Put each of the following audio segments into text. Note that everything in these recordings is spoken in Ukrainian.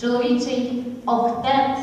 чоловічий октет.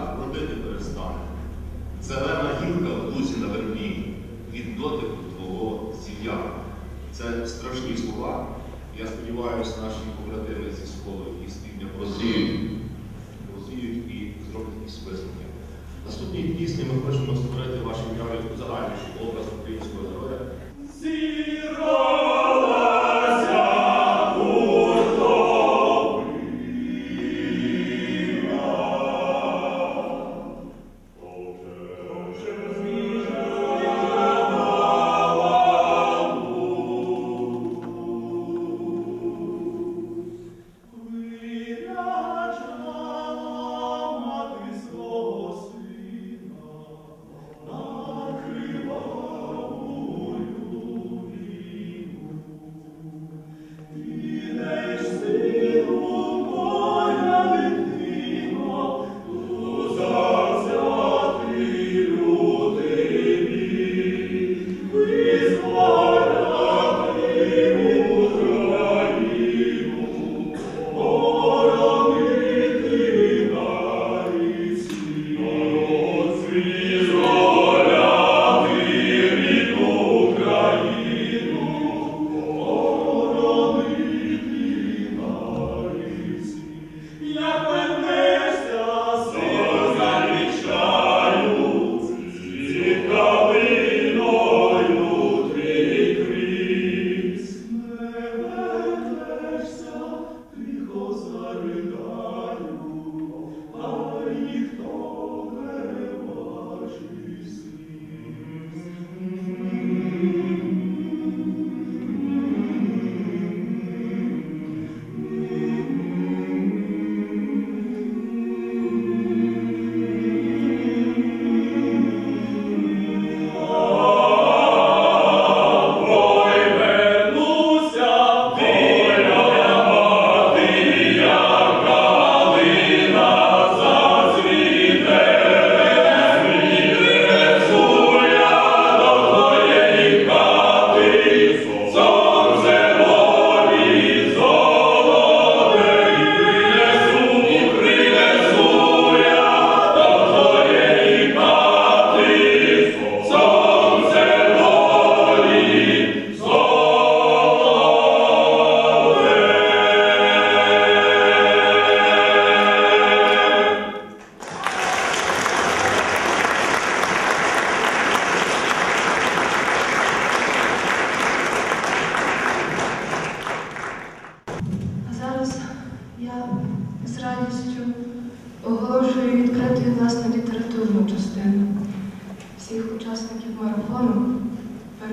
Земля родити перестане. Зелена гілка в лузі на вербі від дотику твого зілля. Це страшні слова. Я сподіваюся, наші побратими зі школи і з півдня прозріють, прозріють і зроблять якісь висновки. Наступній пісні ми хочемо створити вашу уяві загальніший образ українського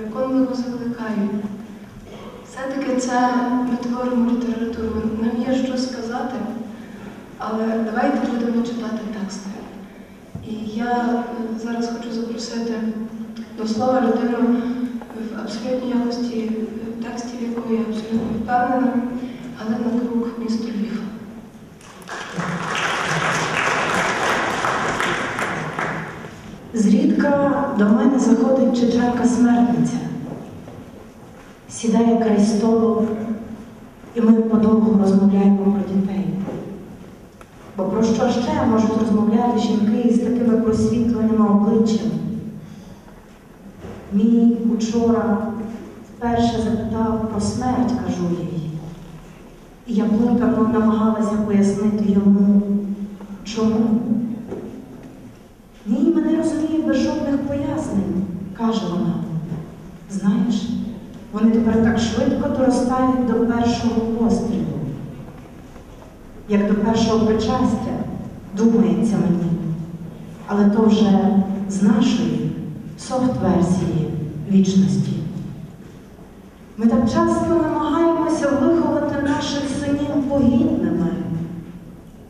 переконливо закликаю. Все-таки це ми творимо літературу. Нам є що сказати, але давайте будемо читати тексти. І я е, зараз хочу запросити до слова людину в абсолютній якості текстів, якої я абсолютно впевнена, Галина Крук, місто Львів. Зрідка до мене заходить чеченка смертниця, сідає край столу, і ми подовго розмовляємо про дітей. Бо про що ще можуть розмовляти жінки із такими просвітленими обличчями? Мій учора вперше запитав про смерть, кажу їй. І я плутано намагалася пояснити йому, каже вона. Знаєш, вони тепер так швидко доростають до першого пострілу, як до першого причастя, думається мені. Але то вже з нашої софт-версії вічності. Ми так часто намагаємося виховати наших синів погідними,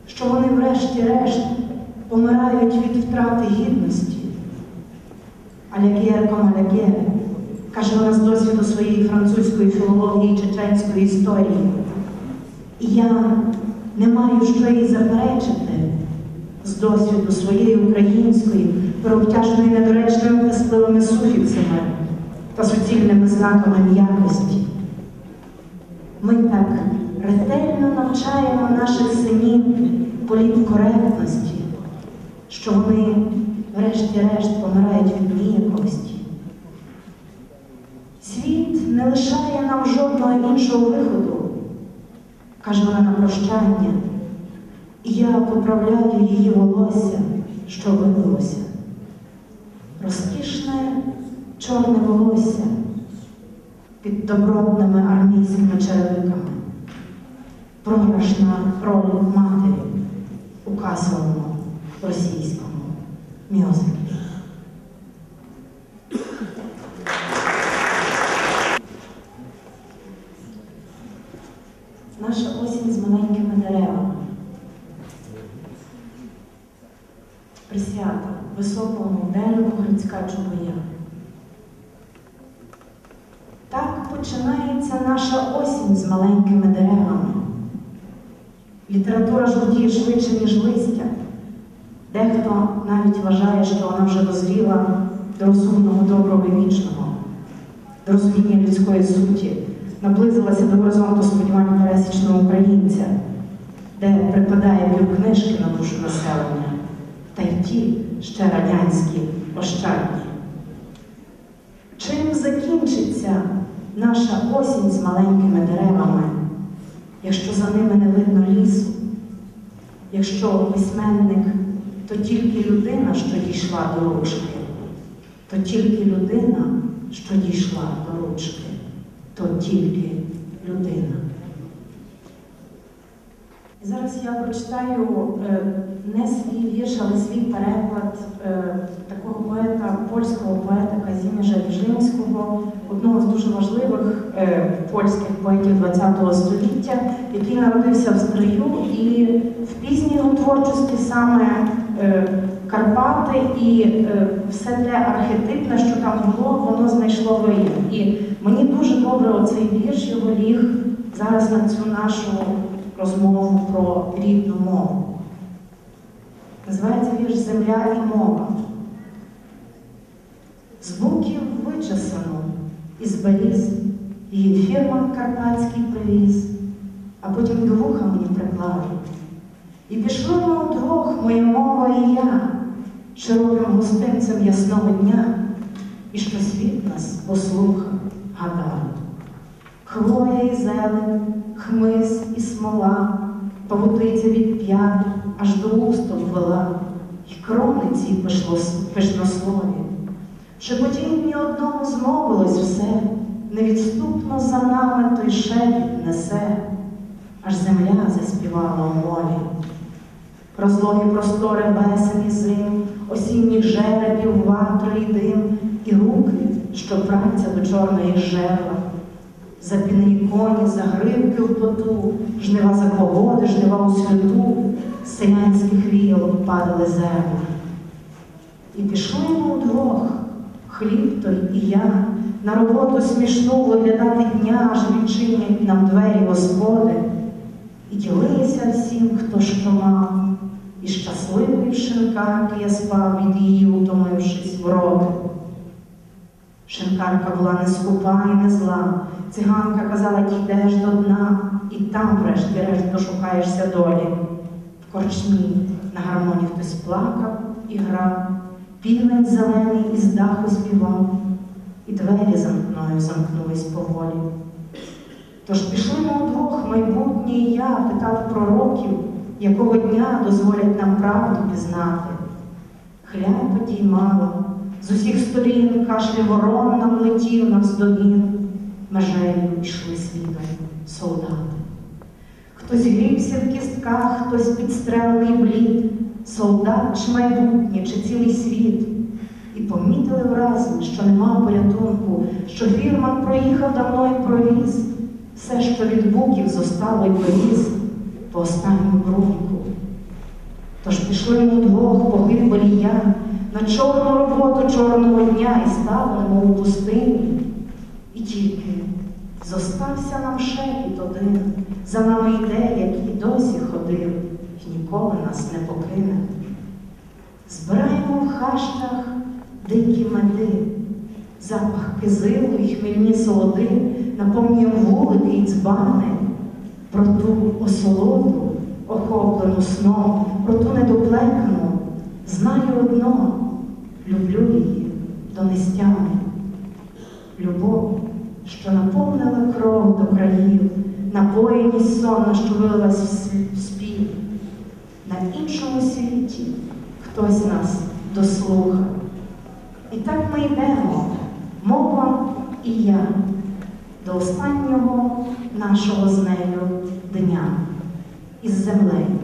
що вони врешті-решт помирають від втрати гідності. Алягєр комалягєр, каже вона з досвіду своєї французької філології і чеченської історії. І я не маю що їй заперечити з досвіду своєї української, переобтяженої недоречними писливими суфіксами та суцільними знаками м'якості. Ми так ретельно навчаємо наших синів політкоректності, що вони, врешті-решт, помирають від ніяковості. Світ не лишає нам жодного іншого виходу, каже вона на прощання, і я поправляю її волосся, що вибилося. Розкішне чорне волосся під добротними армійськими черевиками, програшна роль матері у касовому російському мюзиклі. Наша осінь з маленькими деревами. Присвята високому дереву Грицька Чубоя. Так починається наша осінь з маленькими деревами. Література жовтіє швидше, ніж листя. Дехто навіть вважає, що вона вже дозріла до розумного, доброго і вічного, до розуміння людської суті, наблизилася до горизонту сподівань пересічного українця, де припадає півкнижки на душу населення, та й ті ще радянські ощадні. Чим закінчиться наша осінь з маленькими деревами, якщо за ними не видно лісу, якщо письменник то тільки людина, що дійшла до ручки, то тільки людина, що дійшла до ручки, то тільки людина. І зараз я прочитаю не свій вірш, але свій переклад е, такого поета, польського поета Казіміжа Віжинського, одного з дуже важливих е, польських поетів ХХ століття, який народився в Стрию і в пізній його творчості саме е, Карпати і все те архетипне, що там було, воно знайшло вияв. І мені дуже добре оцей вірш його ліг зараз на цю нашу розмову про рідну мову. Називається вірш Земля і мова. Звуків вичесано із беріз, її фірма Карпатський привіз, а потім до вуха мені приклали. І пішли ми удвох, моя мова і я, широким гостинцем ясного дня, і що світ нас послухав, гадав. Хвоя і зелень, хмиз і смола, павутиця від п'ят аж до усток вела, І крони ці пишнослові. Шепотінні одному змовилось все, невідступно за нами той шепіт несе, аж земля заспівала у мові. розлоги простори весен і зим, осінніх жеребів, ватри і дим, і руки, що праться до чорної жерла. Запінені коні, загривки в поту, жнива за погоди, жнива у святу, з селянських віялок падали зерна. І пішли ми удвох, хліб той і я, на роботу смішну виглядати дня, аж відчинять нам двері Господи, і ділилися всім, хто що мав, і щасливий в шинкарки я спав від її, утомившись в роти. Шинкарка була не скупа і не зла. Циганка казала, дійдеш до дна, і там, врешті-решт, дошукаєшся долі. В корчмі на гармоні хтось плакав і грав, півень зелений із даху співав, і двері за мною замкнулись поволі. Тож пішли ми удвох, майбутнє і я питав пророків, якого дня дозволять нам правду пізнати. Хляб подіймало, з усіх сторін кашлі ворон нам летів навздогін, межею йшли світом солдати. Хтось грівся в кістках, хтось підстрелений блід, солдат чи майбутнє, чи цілий світ. І помітили враз, що нема порятунку, що фірман проїхав давно і провіз, все, що від буків зостало й повіз по останню бруньку. Тож пішли ми удвох погибелі я на чорну роботу чорного дня і ставимо у пустині. І тільки зостався нам шепіт один, за нами йде, як і досі ходив, і ніколи нас не покине. Збираємо в хащах дикі меди, запах кизилу і хмільні солоди, наповнюємо вулики й дзбани, про ту осолоду, охоплену сном, про ту недоплекану, знаю одно, люблю її до нестями. Любов, що наповнила кров до країв, напоєність сонна, що вилилась в спів. На іншому світі хтось нас дослухав. І так ми йдемо, мова і я, до останнього нашого з нею дня із землею.